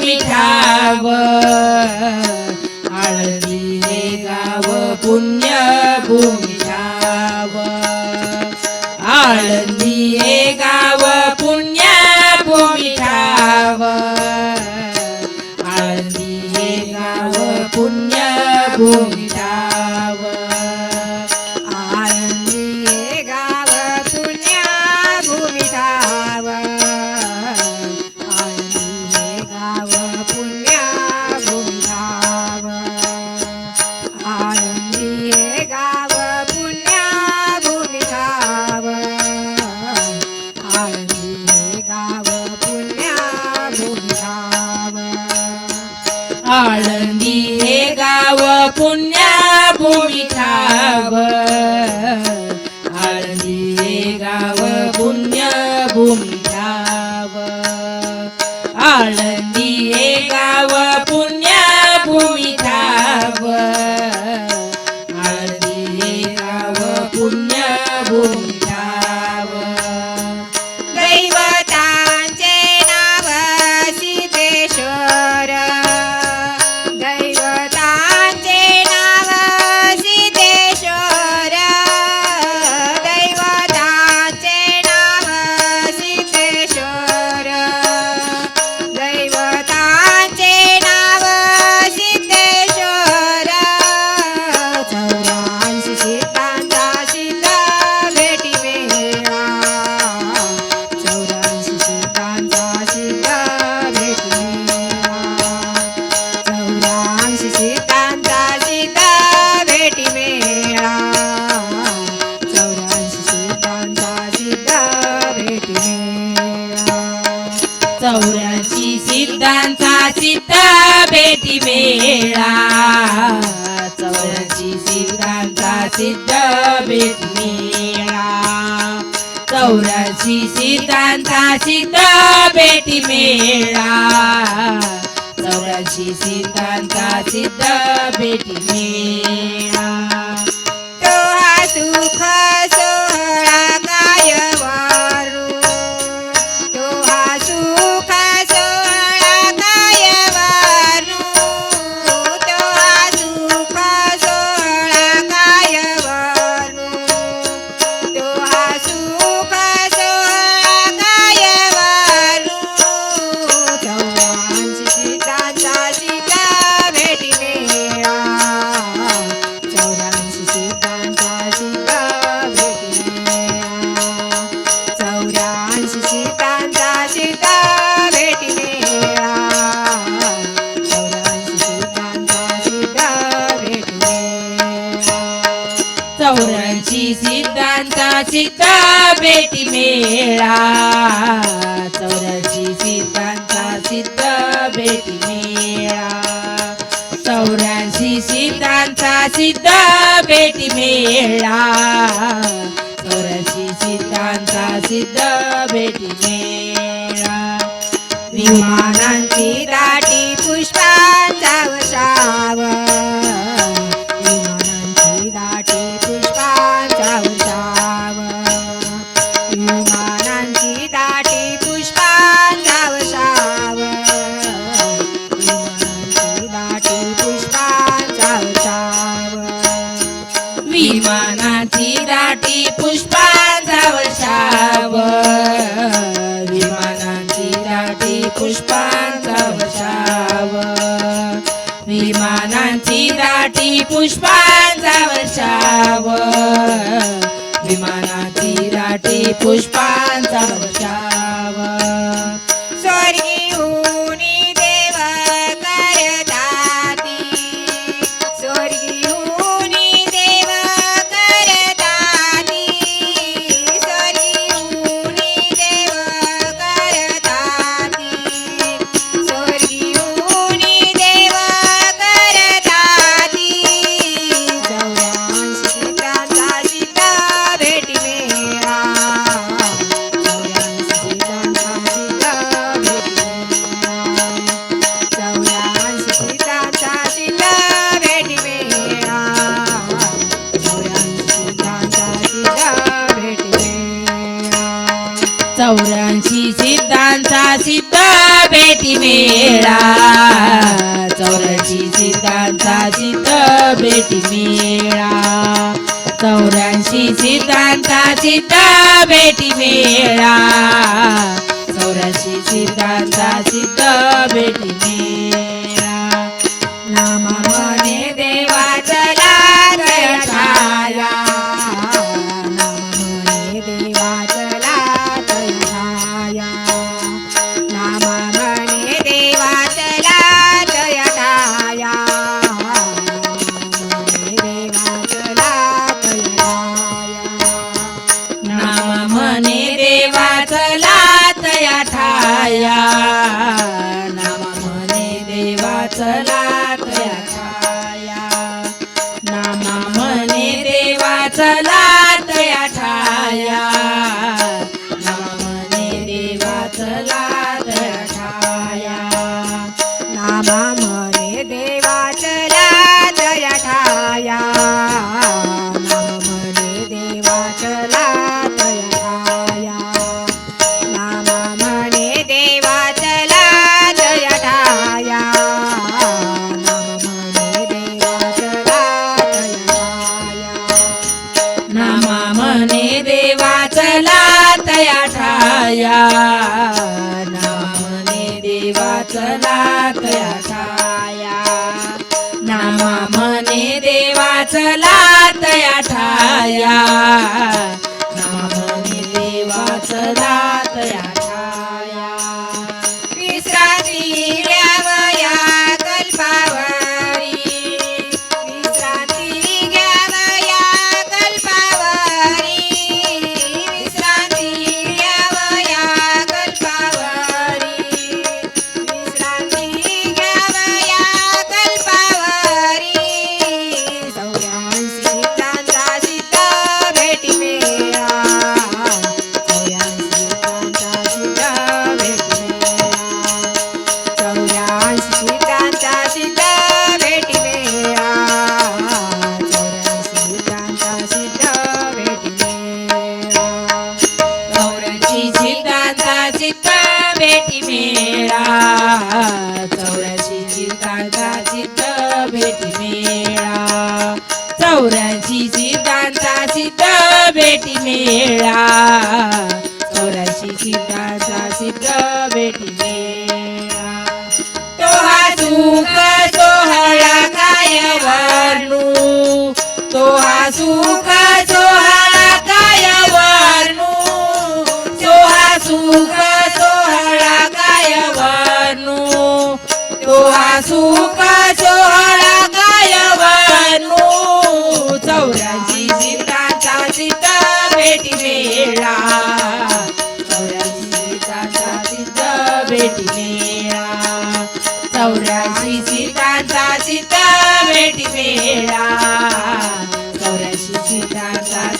मिठाव आळंदी गाव पुण्य भूमी ठाव आळंदी गाव पुण्य भूमिठाव ठाव आळंदी गाव पुण्य भूमी आळंदी हे गाव पुण्या भूमी ठाव. आळंदी हे गाव पुण्य भूमी की मेळा. चौऱ्याऐंशी सिद्धांचा सिद्ध भेट मेळा. चौऱ्याऐंशी सिद्धांचा सिद्ध भेट मेळा. चौऱ्याऐंशी सिद्धांचा सिद्ध भेट मेळा. बेटी मेळा. चौऱ्याची सीतांचा सिद्ध बेटी मेळा. चौऱ्याशी सीतांचा सिद्ध बेटी मेळा. चौऱ्याशी सीतांचा सिद्ध बेटी मेळा. विमा विमानांची दाटी पुष्पांचा वर्षाव विमानाची दाटी पुष्पांचा वर्षाव चौऱ्याऐंशी सिद्धांचा सिद्ध बेटी मेळा. चौऱ्याऐंशी सिद्धांचा सिद्ध बेटी मेळा. चौऱ्याऐंशी सिद्धांचा सिद्ध बेटी मेळा. चौऱ्याऐंशी सिद्धांचा सिद्ध बेटी मेळा. नामा म्हणे देवा चला जय ठाया. नाम म्हणे देवा चला जय ठाया. नामा म्हणे देवा चला जय ठाया. म्हणे देवा चला जय ठाया. नामा म्हणे देवा चला दया ठाया. म्हणे देवा चला तया ठाया. नामा म्हणे देवा चला सिद्धांचा सिद्ध भेटी मेळा. चौऱ्याऐंशी सिद्धांचा सिद्ध भेटी मेळा. चौऱ्याऐंशी सिद्धांचा सिद्ध भेटी मेळा. चौऱ्याऐंशी सिद्धांचा भेटी मेळा. तो हा सुख सोहळा काय वर्णू तो हा सुख वर्णू तो हा सुख सोहळा काय वर्णू चौऱ्याऐंशी सिद्धांचा सिद्ध भेटी मेळा. चौऱ्याऐंशी सिद्धांचा सिद्ध भेटी मेळा. चौऱ्याशी सीतांचा सीता भेटी मेळा. चौऱ्याऐंशी सीतांचा